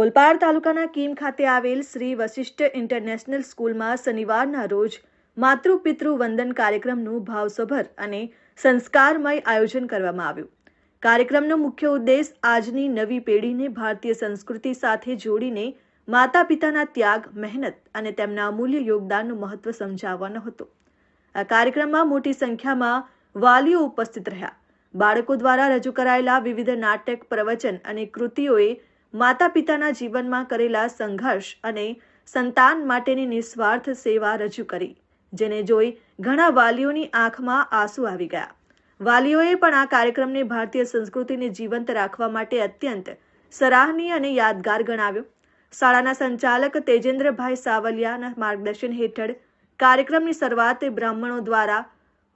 ઓલપાડ તાલુકાના કીમ ખાતે આવેલ શ્રી વશિષ્ઠ ઇન્ટરનેશનલ સ્કૂલમાં શનિવારના રોજ માતૃ વંદન કાર્યક્રમનું ભાવસભર અને સંસ્કારમય આયોજન કરવામાં આવ્યું. કાર્યક્રમનો મુખ્ય ઉદ્દેશ આજની નવી પેઢીને ભારતીય સંસ્કૃતિ સાથે જોડીને માતા પિતાના ત્યાગ, મહેનત અને તેમના અમૂલ્ય યોગદાનનું મહત્વ સમજાવવાનો હતો. આ કાર્યક્રમમાં મોટી સંખ્યામાં વાલીઓ ઉપસ્થિત રહ્યા. બાળકો દ્વારા રજૂ કરાયેલા વિવિધ નાટક, પ્રવચન અને કૃતિઓએ માતા પિતાના જીવનમાં કરેલા સંઘર્ષ અને સંતાન માટેની નિસ્વાર્થ સેવા રજૂ કરી, જેને જોઈ ઘણા વાલીઓની આંખમાં આંસુ આવી ગયા. વાલીઓએ પણ આ કાર્યક્રમને ભારતીય સંસ્કૃતિને જીવંત રાખવા માટે અત્યંત સરાહનીય અને યાદગાર ગણાવ્યો. શાળાના સંચાલક તેજેન્દ્રભાઈ સાવલિયાના માર્ગદર્શન હેઠળ કાર્યક્રમની શરૂઆત બ્રાહ્મણો દ્વારા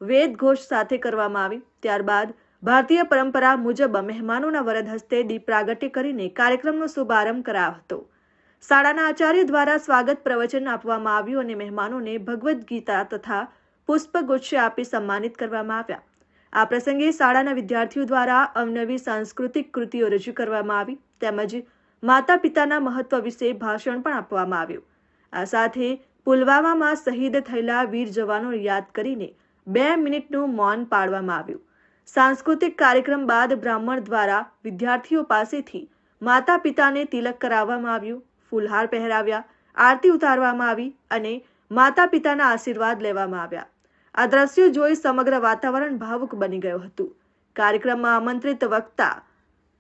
વેદ ઘોષ સાથે કરવામાં આવી. ત્યારબાદ ભારતીય પરંપરા મુજબ મહેમાનોના વરદ હસ્તે દીપ પ્રાગટ્ય કરીને કાર્યક્રમનો શુભારંભ કરાયો હતો. શાળાના આચાર્ય દ્વારા સ્વાગત પ્રવચન આપવામાં આવ્યું અને મહેમાનોને ભગવદ્ ગીતા તથા પુષ્પગુચ્છ આપી સન્માનિત કરવામાં આવ્યા. આ પ્રસંગે શાળાના વિદ્યાર્થીઓ દ્વારા અવનવી સાંસ્કૃતિક કૃતિઓ રજૂ કરવામાં આવી તેમજ માતા પિતાના મહત્વ વિશે ભાષણ પણ આપવામાં આવ્યું. આ સાથે પુલવામામાં શહીદ થયેલા વીર જવાનો યાદ કરીને બે મિનિટનું મૌન પાડવામાં આવ્યું. સાંસ્કૃતિક કાર્યક્રમ બાદ બ્રાહ્મણ દ્વારા વિદ્યાર્થીઓ પાસેથી માતા પિતાને તિલક કરાવવામાં આવ્યું, ફૂલહાર પહેરાવ્યા, આરતી ઉતારવામાં આવી અને માતા પિતાના આશીર્વાદ લેવામાં આવ્યા. આ દ્રશ્યો જોઈ સમગ્ર વાતાવરણ ભાવુક બની ગયું હતું. કાર્યક્રમમાં આમંત્રિત વક્તા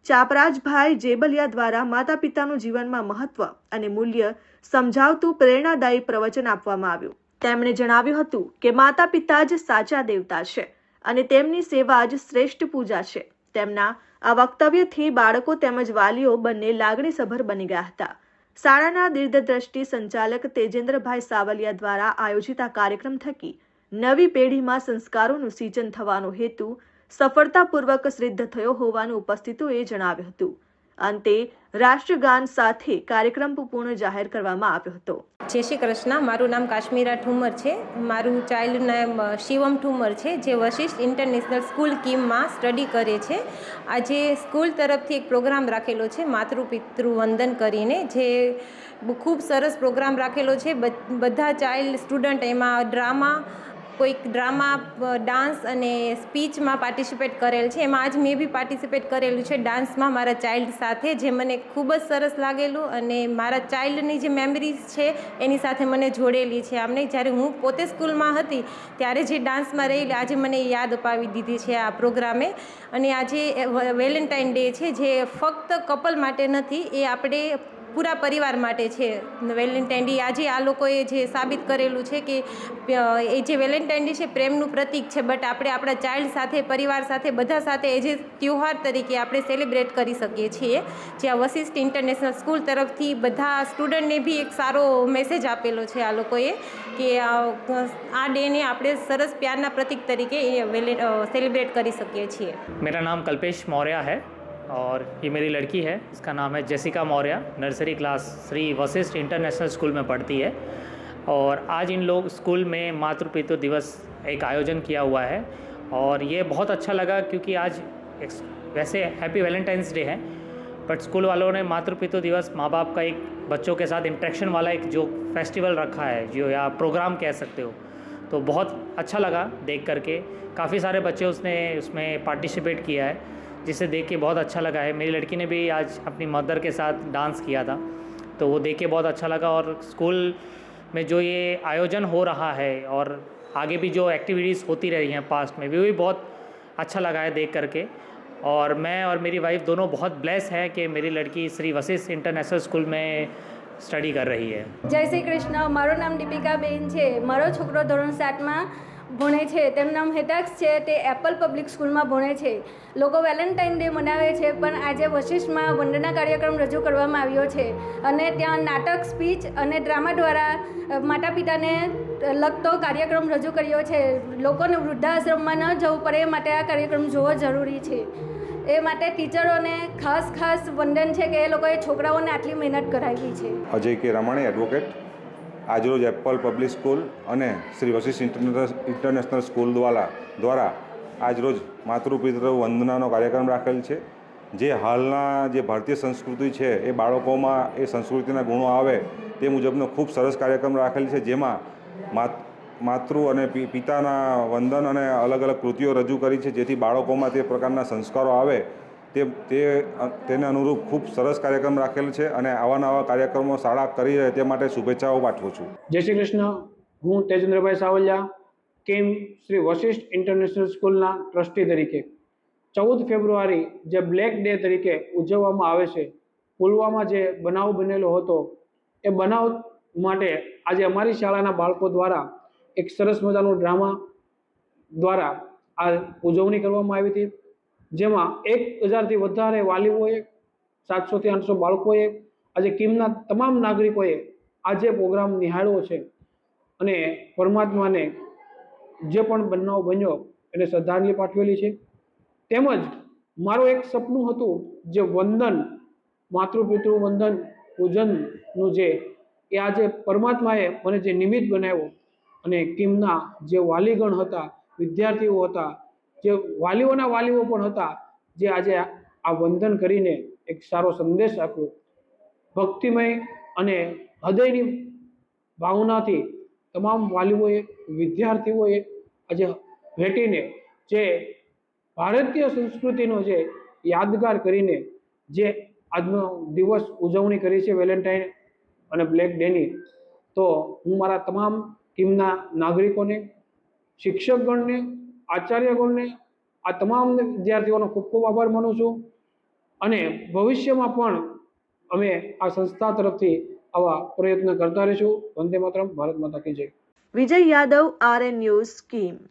ચાપરાજભાઈ જેબલિયા દ્વારા માતા પિતાનું જીવનમાં મહત્વ અને મૂલ્ય સમજાવતું પ્રેરણાદાયી પ્રવચન આપવામાં આવ્યું. તેમણે જણાવ્યું હતું કે માતા પિતા જ સાચા દેવતા છે. અને તેમની સેવા જ શ્રેષ્ઠ પૂજા છે. તેમના આ વક્તવ્યથી બાળકો તેમજ વાલીઓ બંને લાગણીસભર બની ગયા હતા. શાળાના દીર્ઘદ્રષ્ટિ સંચાલક તેજેન્દ્રભાઈ સાવલિયા દ્વારા આયોજિત આ કાર્યક્રમ થકી નવી પેઢીમાં સંસ્કારોનું સિંચન થવાનો હેતુ સફળતાપૂર્વક સિદ્ધ થયો હોવાનું ઉપસ્થિતોએ જણાવ્યું હતું. અંતે રાષ્ટ્રગાન સાથે કાર્યક્રમ પૂર્ણ જાહેર કરવામાં આવ્યો હતો. જય શ્રી કૃષ્ણ. મારું નામ કાશ્મીરા ઠુમર છે. મારું ચાઇલ્ડ નામ શિવમ ઠુમર છે, જે વશિષ્ઠ ઇન્ટરનેશનલ સ્કૂલ કીમમાં સ્ટડી કરે છે. આજે સ્કૂલ તરફથી એક પ્રોગ્રામ રાખેલો છે માતૃ પિતૃ વંદન કરીને, જે ખૂબ સરસ પ્રોગ્રામ રાખેલો છે. બધ- ચાઇલ્ડ સ્ટુડન્ટ એમાં ડ્રામા કોઈક ડ્રામા ડાન્સ અને સ્પીચમાં પાર્ટિસિપેટ કરેલ છે. એમાં આજ મેં બી પાર્ટિસિપેટ કરેલું છે ડાન્સમાં મારા ચાઇલ્ડ સાથે, જે મને ખૂબ જ સરસ લાગેલું અને મારા ચાઇલ્ડની જે મેમરીઝ છે એની સાથે મને જોડેલી છે. આમને જ્યારે હું પોતે સ્કૂલમાં હતી, ત્યારે જે ડાન્સમાં રહેલી, આજે મને યાદ અપાવી દીધી છે આ પ્રોગ્રામે. અને આજે વેલેન્ટાઇન ડે છે, જે ફક્ત કપલ માટે નથી, એ આપણે પૂરા પરિવાર માટે છે. વેલેન્ટાઇન ડે આજે આ લોકોએ જે સાબિત કરેલું છે કે એ જે વેલેન્ટાઇન ડે છે પ્રેમનું પ્રતિક છે, બટ આપણે આપણા ચાઇલ્ડ સાથે, પરિવાર સાથે, બધા સાથે એ જે ત્યોહાર તરીકે આપણે સેલિબ્રેટ કરી શકીએ છીએ. જ્યાં આ વશિષ્ઠ ઇન્ટરનેશનલ સ્કૂલ તરફથી બધા સ્ટુડન્ટને બી એક સારો મેસેજ આપેલો છે આ લોકોએ કે આ ડેને આપણે સરસ પ્યારના પ્રતિક તરીકે એ સેલિબ્રેટ કરી શકીએ છીએ. મેરા નામ કલ્પેશ મૌર્યા હૈ. और ये मेरी लड़की है, इसका नाम है Jessica Maurya, nursery class Shri Vashishtha international school में पढ़ती है। और आज इन लोग स्कूल में मातृ पितृ दिवस एक आयोजन किया हुआ है। और ये बहुत अच्छा लगा क्योंकि आज वैसे हैप्पी वैलेंटाइंस डे है, बट स्कूल वालों ने मातृ पितृ दिवस माँ बाप का एक, बच्चों के साथ इंट्रैक्शन वाला एक जो फेस्टिवल रखा है, जो या प्रोग्राम कह सकते हो तो बहुत अच्छा लगा देख करके। काफ़ी सारे बच्चे उसने, उसमें पार्टिसिपेट किया है। जिसे देख के बहुत अच्छा लगा है मेरी लड़की ने भी आज अपनी मदर के साथ डांस किया था तो वो देख के बहुत अच्छा लगा और स्कूल में जो ये आयोजन हो रहा है और आगे भी जो एक्टिविटीज़ होती रही हैं पास्ट में भी वो भी बहुत अच्छा लगा है देख करके और मैं और मेरी वाइफ दोनों बहुत ब्लेस हैं कि मेरी लड़की श्री वशिष्ठ इंटरनेशनल स्कूल में સ્ટડી કરી રહી है જય શ્રી કૃષ્ણ મારું નામ દીપિકાબેન છે મારો છોકરો ધોરણ સાતમાં ભણે છે. તેમનું નામ હેટાક્ષ છે તે એપલ પબ્લિક સ્કૂલમાં ભણે છે. લોકો વેલેન્ટાઇન ડે મનાવે છે, પણ આજે વશિષ્ઠમાં વંદના કાર્યક્રમ રજૂ કરવામાં આવ્યો છે અને ત્યાં નાટક, સ્પીચ અને ડ્રામા દ્વારા માતા પિતાને લગતો કાર્યક્રમ રજૂ કર્યો છે. લોકોને વૃદ્ધાશ્રમમાં ન જવું પડે એ માટે આ કાર્યક્રમ જોવો જરૂરી છે. એ માટે ટીચરોને ખાસ ખાસ વંદન છે કે એ લોકોએ છોકરાઓને આટલી મહેનત કરાવી છે. અજય કે રમણે એડવોકેટ? આજરોજ એપલ પબ્લિક સ્કૂલ અને શ્રી વશિષ્ઠ ઇન્ટરનેશનલ સ્કૂલ દ્વારા દ્વારા આજરોજ માતૃપિતૃ વંદનાનો કાર્યક્રમ રાખેલ છે. જે હાલના જે ભારતીય સંસ્કૃતિ છે, એ બાળકોમાં એ સંસ્કૃતિના ગુણો આવે તે મુજબનો ખૂબ સરસ કાર્યક્રમ રાખેલ છે, જેમાં માત અને પિતાના વંદન અને અલગ અલગ કૃતિઓ રજૂ કરી છે, જેથી બાળકોમાં તે પ્રકારના સંસ્કારો આવે તે તે તેને અનુરૂપ ખૂબ સરસ કાર્યક્રમ રાખેલ છે અને આવા નવા કાર્યક્રમો શાળા કરી રહે તે માટે શુભેચ્છાઓ પાઠવું છું. જય શ્રી કૃષ્ણ. હું તેજેન્દ્રભાઈ સાવલિયા, કેમ શ્રી વશિષ્ઠ ઇન્ટરનેશનલ સ્કૂલના ટ્રસ્ટી તરીકે ચૌદ ફેબ્રુઆરી જે બ્લેક ડે તરીકે ઉજવવામાં આવે છે, પુલવામા જે બનાવ બનેલો હતો, એ બનાવ માટે આજે અમારી શાળાના બાળકો દ્વારા એક સરસ મજાનું ડ્રામા દ્વારા આ ઉજવણી કરવામાં આવી હતી. જેમાં એક હજારથી વધારે વાલીઓએ, સાતસોથી આઠસો બાળકોએ, આજે કિમના તમામ નાગરિકોએ આજે પ્રોગ્રામ નિહાળ્યો છે. અને પરમાત્માને જે પણ બનાવ બન્યો એને શ્રદ્ધાંજલિ પાઠવેલી છે. તેમજ મારું એક સપનું હતું જે વંદન, માતૃપિતૃ વંદન, પૂજનનું જે, એ આજે પરમાત્માએ મને જે નિમિત્ત બનાવ્યો. અને કિમના જે વાલીગણ હતા, વિદ્યાર્થીઓ હતા જે વાલીઓના વાલીઓ પણ હતા, જે આજે આ વંદન કરીને એક સારો સંદેશ આપ્યો. ભક્તિમય અને હૃદયની ભાવનાથી તમામ વાલીઓએ, વિદ્યાર્થીઓએ આજે ભેટીને જે ભારતીય સંસ્કૃતિનો જે યાદગાર કરીને જે આજનો દિવસ ઉજવણી કરી છે વેલેન્ટાઇન અને બ્લેક ડેની, તો હું મારા તમામ ટીમના નાગરિકોને, શિક્ષકગણને આચાર્યગણને આ તમામ વિદ્યાર્થીઓનો ખૂબ ખૂબ આભાર માનું છું. અને ભવિષ્યમાં પણ અમે આ સંસ્થા તરફથી આવા પ્રયત્ન કરતા રહીશું. વંદે માતરમ. ભારત માતા કી જય. Vijay Yadav RN news scheme